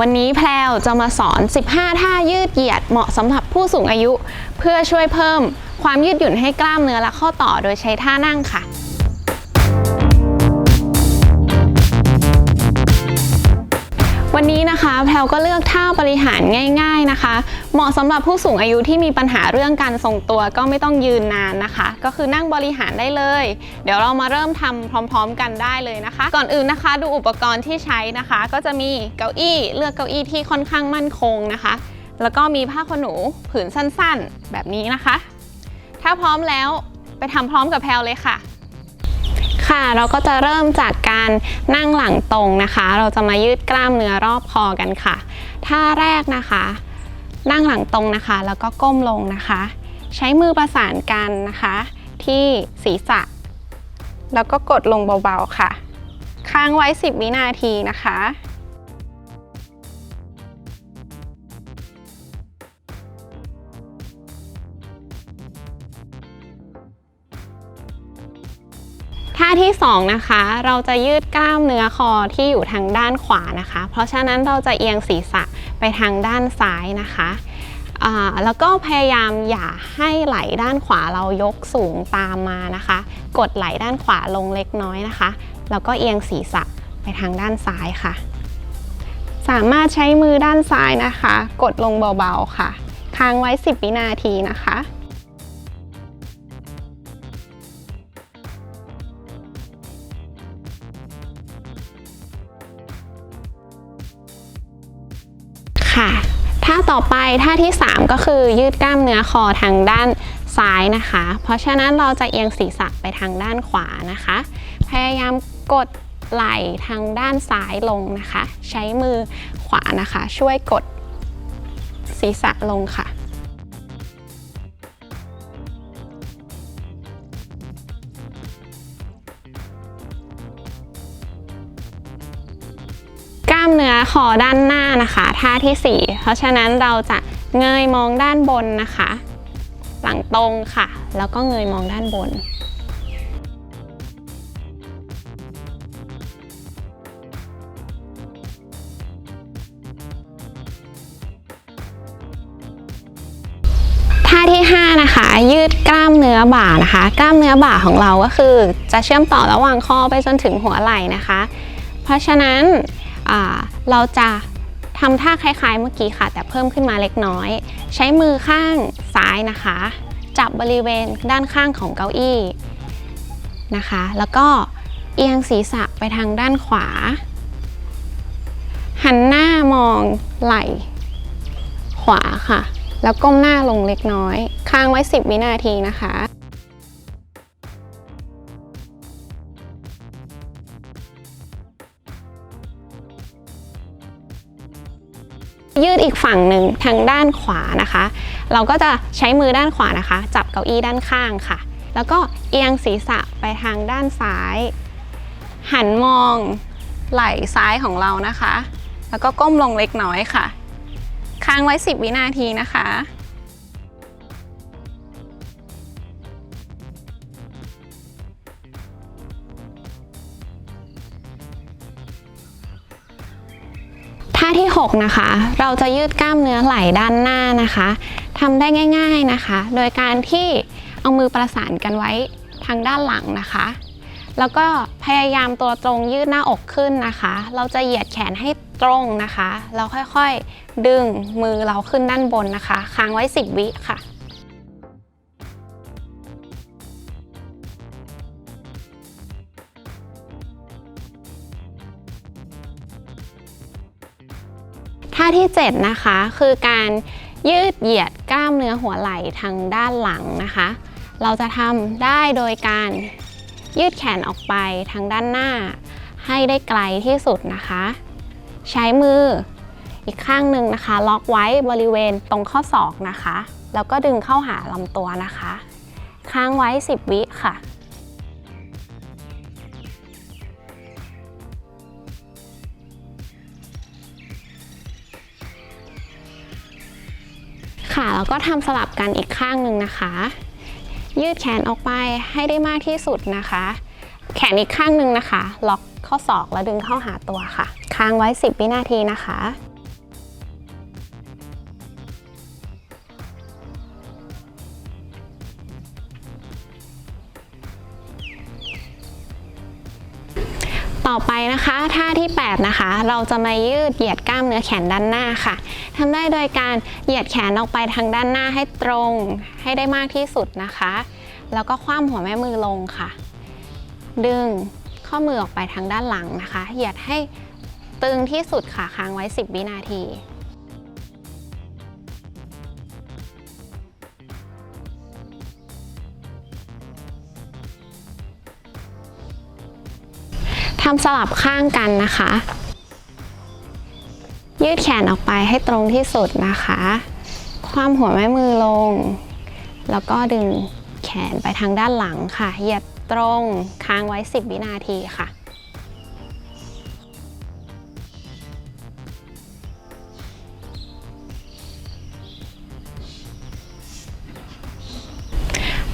วันนี้แพลวจะมาสอน 15 ท่ายืดเหยียดเหมาะสำหรับผู้สูงอายุ เพื่อช่วยเพิ่มความยืดหยุ่นให้กล้ามเนื้อและข้อต่อโดยใช้ท่านั่งค่ะ วันนี้นะคะแพลวก็เลือกท่าบริหารง่าย ๆนะคะ เหมาะสำหรับผู้สูงอายุที่มีปัญหาเรื่องการทรงตัวก็ไม่ต้องยืนนานนะคะ ก็คือนั่งบริหารได้เลย เดี๋ยวเรามาเริ่มทำพร้อม ๆ กันได้เลยนะคะ ก่อนอื่นนะคะ ดูอุปกรณ์ที่ใช้นะคะ ก็จะมีเก้าอี้เลือกเก้าอี้ที่ค่อนข้างมั่นคงนะคะ แล้วก็มีผ้าขนหนูผืนสั้นๆ แบบนี้นะคะ ถ้าพร้อมแล้วไปทำพร้อมกับแพลวเลยค่ะ ค่ะ เราก็จะเริ่มจากการนั่งหลังตรงนะคะ เราจะมายืดกล้ามเนื้อรอบคอกันค่ะ ท่าแรกนะคะ นั่งหลังตรงนะคะ แล้วก็ก้มลงนะคะ ใช้มือประสานกันนะคะ ที่ศีรษะ แล้วก็กดลงเบาๆค่ะ ค้างไว้ 10 วินาทีนะคะาที่ 2 นะคะ เราจะยืดกล้ามเนื้อคอที่อยู่ทางด้านขวานะคะ เพราะฉะนั้นเราจะเอียงศีรษะไปทางด้านซ้ายนะคะแล้วก็พยายามอย่าให้ไหล่ด้านขวาเรายกสูงตามมานะคะ กดไหล่ด้านขวาลงเล็กน้อยนะคะ แล้วก็เอียงศีรษะไปทางด้านซ้ายค่ะ สามารถใช้มือด้านซ้ายนะคะ กดลงเบาๆค่ะ ค้างไว้ 10 วินาทีนะคะ ค่ะ ท่าต่อไปท่าที่ 3 ก็คือยืดกล้ามเนื้อคอทางด้านซ้ายนะคะ เพราะฉะนั้นเราจะเอียงศีรษะไปทางด้านขวานะคะ พยายามกดไหล่ทางด้านซ้ายลงนะคะ ใช้มือขวานะคะ ช่วยกดศีรษะลงค่ะ ล้ามเนื้อคอด้านหน้านะคะท่าที่ 4 เพราะฉะนั้นเราจะเงยมองด้านบนนะคะ หลังตรงค่ะ แล้วก็เงยมองด้านบน ท่าที่ 5 นะคะ ยืดกล้ามเนื้อบ่านะคะ กล้ามเนื้อบ่าของเราก็คือ จะเชื่อมต่อระหว่างคอไปจนถึงหัวไหล่นะคะ เพราะฉะนั้น เราจะทำท่าคล้ายๆเมื่อกี้ค่ะ แต่เพิ่มขึ้นมาเล็กน้อย ใช้มือข้างซ้ายนะคะ จับบริเวณด้านข้างของเก้าอี้นะคะ แล้วก็เอียงศีรษะไปทางด้านขวา หันหน้ามองไหล่ขวาค่ะ แล้วก้มหน้าลงเล็กน้อย ค้างไว้ 10 วินาทีนะคะ ยืดอีกฝั่งหนึ่งทางด้านขวานะคะ เราก็จะใช้มือด้านขวานะคะ จับเก้าอี้ด้านข้างค่ะ แล้วก็เอียงศีรษะไปทางด้านซ้าย หันมองไหล่ซ้ายของเรานะคะ แล้วก็ก้มลงเล็กน้อยค่ะ ค้างไว้ 10 วินาทีนะคะ 6 นะคะ เราจะยืดกล้ามเนื้อไหล่ด้านหน้านะคะทำได้ง่าย ๆนะคะ โดยการที่เอามือประสานกันไว้ทางด้านหลังนะคะ แล้วก็พยายามตัวตรงยืดหน้าอกขึ้นนะคะ เราจะเหยียดแขนให้ตรงนะคะแล้วค่อยๆดึงมือเราขึ้นด้านบนนะคะ ค้างไว้ 10 วิค่ะ ท่าที่ 7 นะคะ คือการยืดเหยียดกล้ามเนื้อหัวไหล่ทางด้านหลังนะคะ เราจะทำได้โดยการยืดแขนออกไปทางด้านหน้า ให้ได้ไกลที่สุดนะคะ ใช้มืออีกข้างหนึ่งนะคะ ล็อกไว้บริเวณตรงข้อศอกนะคะ แล้วก็ดึงเข้าหาลำตัวนะคะ ค้างไว้ 10 วิค่ะ ค่ะ แล้วก็ทำสลับกันอีกข้างหนึ่งนะคะ ยืดแขนออกไปให้ได้มากที่สุดนะคะ แขนอีกข้างหนึ่งนะคะ ล็อกข้อศอกแล้วดึงเข้าหาตัวค่ะ ค้างไว้ 10 วินาทีนะคะ ต่อไปนะคะท่าที่ 8 นะคะ เราจะมายืดเหยียดกล้ามเนื้อแขนด้านหน้าค่ะทำได้โดยการเหยียดแขนออกไปทางด้านหน้าให้ตรงให้ได้มากที่สุดนะคะ แล้วก็คว่ำหัวแม่มือลงค่ะ ดึงข้อมือออกไปทางด้านหลังนะคะ เหยียดให้ตึงที่สุดค่ะค้างไว้ 10 วินาที ทำสลับข้างกันนะคะ ยืดแขนออกไปให้ตรงที่สุดนะคะ คว่ำหัวแม่มือลง แล้วก็ดึงแขนไปทางด้านหลังค่ะ เหยียดตรงค้างไว้ 10 วินาทีค่ะ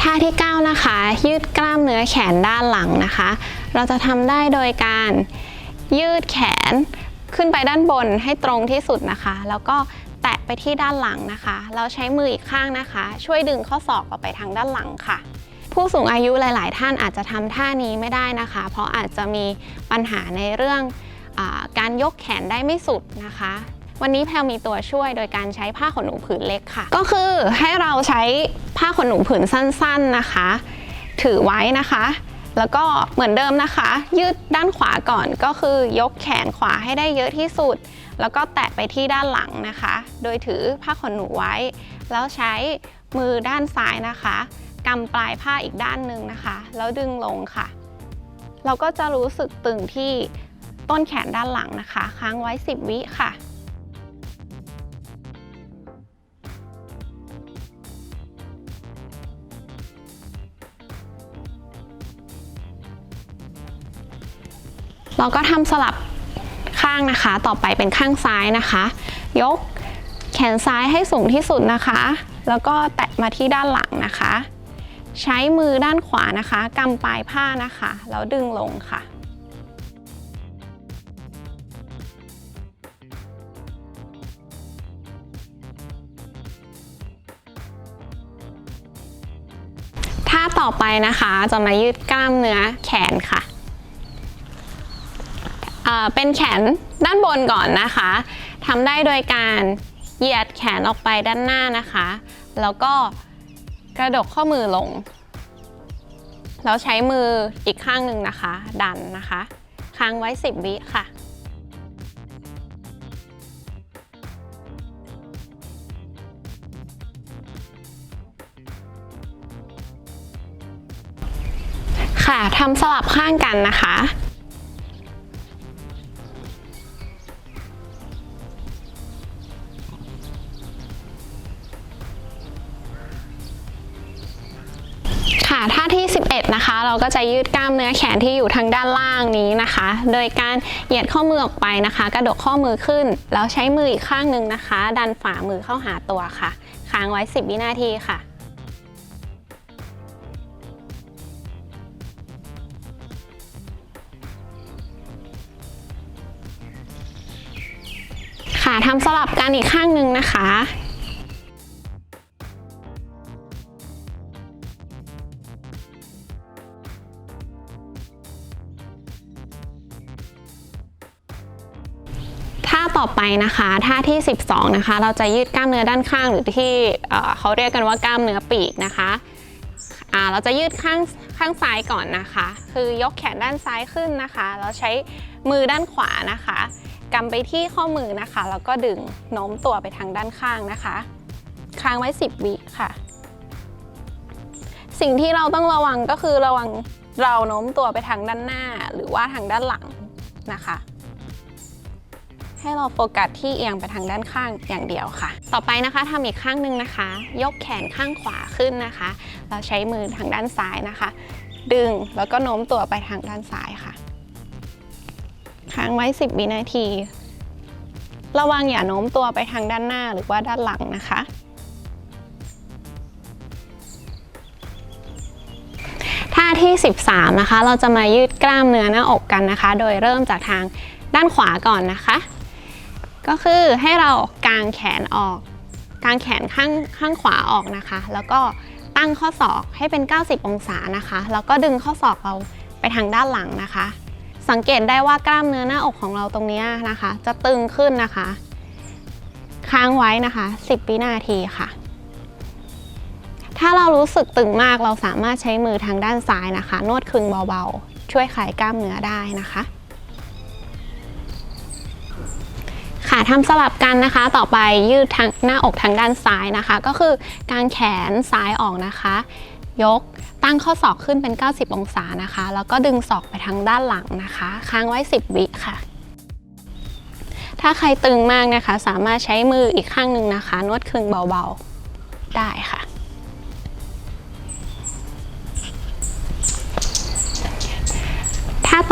ท่าที่ 9 นะคะ ยืดกล้ามเนื้อแขนด้านหลังนะคะ เราจะทำได้โดยการยืดแขนขึ้นไปด้านบนให้ตรงที่สุดนะคะ แล้วก็แตะไปที่ด้านหลังนะคะ เราใช้มืออีกข้างนะคะ ช่วยดึงข้อศอกออกไปทางด้านหลังค่ะ ผู้สูงอายุหลาย ๆ ท่านอาจจะทำท่านี้ไม่ได้นะคะ เพราะอาจจะมีปัญหาในเรื่องอการยกแขนได้ไม่สุดนะคะ วันนี้แพลมีตัวช่วยโดยการใช้ผ้าขนหนูผืนเล็กค่ะ ก็คือให้เราใช้ผ้าขนหนูผืนสั้น ๆ นะคะ ถือไว้นะคะ แล้วก็เหมือนเดิมนะคะ ยืดด้านขวาก่อนก็คือยกแขนขวาให้ได้เยอะที่สุด แล้วก็แตะไปที่ด้านหลังนะคะ โดยถือผ้าขนหนูไว้ แล้วใช้มือด้านซ้ายนะคะกำปลายผ้าอีกด้านหนึ่งนะคะ แล้วดึงลงค่ะ เราก็จะรู้สึกตึงที่ต้นแขนด้านหลังนะคะ ค้างไว้ 10 วิค่ะ เราก็ทำสลับข้างนะคะ ต่อไปเป็นข้างซ้ายนะคะ ยกแขนซ้ายให้สูงที่สุดนะคะ แล้วก็แตะมาที่ด้านหลังนะคะ ใช้มือด้านขวานะคะกำปลายผ้านะคะ แล้วดึงลงค่ะท่าต่อไปนะคะจะมายืดกล้ามเนื้อแขนค่ะ เป็นแขนด้านบนก่อนนะคะทำได้โดยการเหยียดแขนออกไปด้านหน้านะคะ แล้วก็กระดกข้อมือลง แล้วใช้มืออีกข้างหนึ่งนะคะ ดันนะคะค้างไว้ 10 วิค่ะค่ะทำสลับข้างกันนะคะ ค่ะท่าที่ 11 นะคะ เราก็จะยืดกล้ามเนื้อแขนที่อยู่ทางด้านล่างนี้นะคะ โดยการเหยียดข้อมือออกไปนะคะ กระดกข้อมือขึ้น แล้วใช้มืออีกข้างหนึ่งนะคะ ดันฝ่ามือเข้าหาตัวค่ะ ค้างไว้ 10 วินาทีค่ะค่ะทำสลับกันอีกข้างหนึ่งนะคะ นะคะ ท่าที่ 12 นะคะ เราจะยืดกล้ามเนื้อด้านข้างหรือที่เเขาเรียกกันว่ากล้ามเนื้อปีกนะคะเราจะยืดข้างข้างซ้ายก่อนนะคะ คือยกแขนด้านซ้ายขึ้นนะคะแล้วใช้มือด้านขวานะคะกำไปที่ข้อมือนะคะ แล้วก็ดึงโน้มตัวไปทางด้านข้างนะคะ ค้างไว้ 10 วิค่ะ สิ่งที่เราต้องระวังก็คือระวังเราโน้มตัวไปทางด้านหน้าหรือว่าทางด้านหลังนะคะ ให้เราโฟกัสที่เอียงไปทางด้านข้างอย่างเดียวค่ะ ต่อไปนะคะทำอีกข้างหนึ่งนะคะ ยกแขนข้างขวาขึ้นนะคะ เราใช้มือทางด้านซ้ายนะคะ ดึงแล้วก็โน้มตัวไปทางด้านซ้ายค่ะค้างไว้ 10 วินาที ระวังอย่าโน้มตัวไปทางด้านหน้าหรือว่าด้านหลังนะคะท่าที่ 13 นะคะ เราจะมายืดกล้ามเนื้อหน้าอกกันนะคะ โดยเริ่มจากทางด้านขวาก่อนนะคะ ก็คือให้เรากางแขนออก กางแขนข้างข้างขวาออกนะคะ แล้วก็ตั้งข้อศอกให้เป็น 90 องศานะคะ แล้วก็ดึงข้อศอกเราไปทางด้านหลังนะคะ สังเกตได้ว่ากล้ามเนื้อหน้าอกของเราตรงนี้นะคะ จะตึงขึ้นนะคะ ค้างไว้นะคะ 10วินาทีค่ะ ถ้าเรารู้สึกตึงมากเราสามารถใช้มือทางด้านซ้ายนะคะ นวดคึงเบาๆ ช่วยคลายกล้ามเนื้อได้นะคะ ค่ะทำสลับกันนะคะ ต่อไปยืดทางหน้าอกทางด้านซ้ายนะคะ ก็คือการแขนซ้ายออกนะคะ ยกตั้งข้อศอกขึ้นเป็น 90 องศานะคะ แล้วก็ดึงศอกไปทางด้านหลังนะคะ ค้างไว้ 10 วิค่ะ ถ้าใครตึงมากนะคะ สามารถใช้มืออีกข้างหนึ่งนะคะ นวดคึงเบาๆ ได้ค่ะ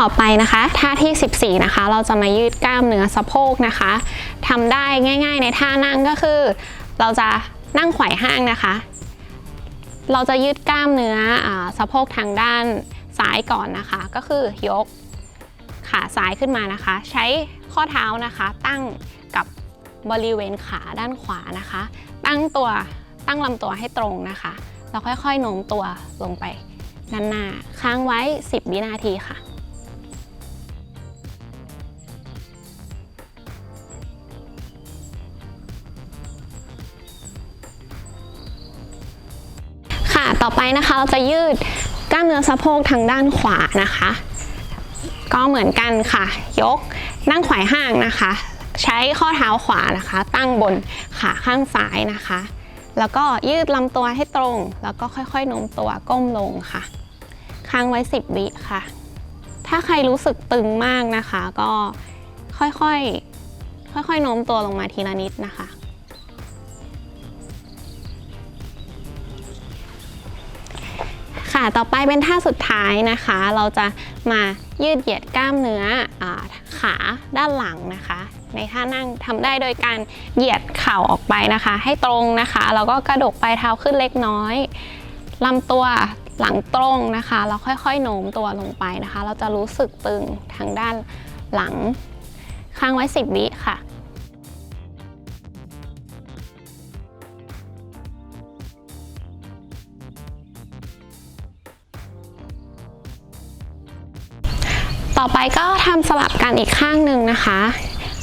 ต่อไปนะคะท่าที่ 14 นะคะ เราจะมายืดกล้ามเนื้อสะโพกนะคะทำได้ง่าย ๆ ในท่านั่งก็คือ เราจะนั่งไขว่ห้างนะคะ เราจะยืดกล้ามเนื้ออสะโพกทางด้านซ้ายก่อนนะคะ ก็คือยกขาซ้ายขึ้นมานะคะ ใช้ข้อเท้านะคะ ตั้งกับบริเวณขาด้านขวานะคะ ตั้งตัวตั้งลำตัวให้ตรงนะคะแล้วค่อยๆโน้มตัวลงไปด้านหน้าค้างไว้ 10 วินาทีค่ะ ต่อไปนะคะเราจะยืดกล้ามเนื้อสะโพกทางด้านขวานะคะ ก็เหมือนกันค่ะ ยกนั่งไขว่ห้างนะคะ ใช้ข้อเท้าขวานะคะ ตั้งบนขาข้างซ้ายนะคะ แล้วก็ยืดลำตัวให้ตรง แล้วก็ค่อยๆโน้มตัวก้มลงค่ะ ค้างไว้ 10 วิค่ะ ถ้าใครรู้สึกตึงมากนะคะ ก็ค่อยๆค่อยๆโน้มตัวลงมาทีละนิดนะคะ ค่ะ ต่อไปเป็นท่าสุดท้ายนะคะ เราจะมายืดเหยียดกล้ามเนื้ออขาด้านหลังนะคะ ในท่านั่งทำได้โดยการเหยียดเข่าออกไปนะคะ ให้ตรงนะคะ แล้วก็กระดกปลายเท้าขึ้นเล็กน้อยลำตัวหลังตรงนะคะแล้วค่อยๆโน้มตัวลงไปนะคะ เราจะรู้สึกตึงทางด้านหลังค้างไว้ 10 วิค่ะ ต่อไปก็ทำสลับกันอีกข้างหนึ่งนะคะ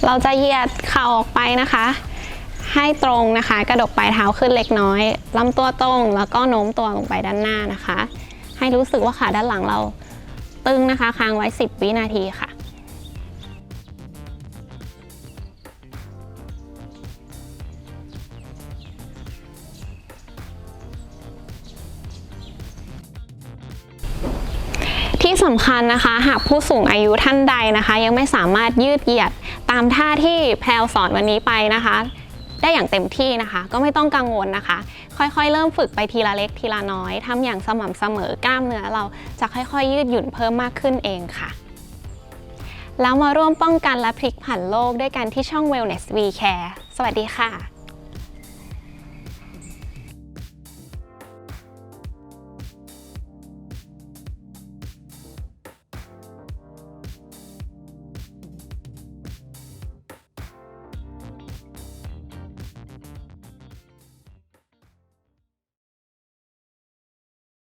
เราจะเหยียดเข่าออกไปนะคะ ให้ตรงนะคะ กระดกปลายเท้าขึ้นเล็กน้อยลำตัวตรงแล้วก็โน้มตัวลงไปด้านหน้านะคะ ให้รู้สึกว่าขาด้านหลังเราตึงนะคะ ค้างไว้ 10 วินาทีค่ะ ที่สำคัญนะคะหากผู้สูงอายุท่านใดนะคะ ยังไม่สามารถยืดเหยียดตามท่าที่แพลวสอนวันนี้ไปนะคะ ได้อย่างเต็มที่นะคะ ก็ไม่ต้องกังวลนะคะ ค่อยๆ เริ่มฝึกไปทีละเล็กทีละน้อยทำอย่างสม่ำเสมอกล้ามเนื้อเราจะค่อยๆ ยืดหยุ่นเพิ่มมากขึ้นเองค่ะแล้วมาร่วมป้องกันและพลิกผันโลกด้วยกันที่ช่อง Wellness We Care สวัสดีค่ะ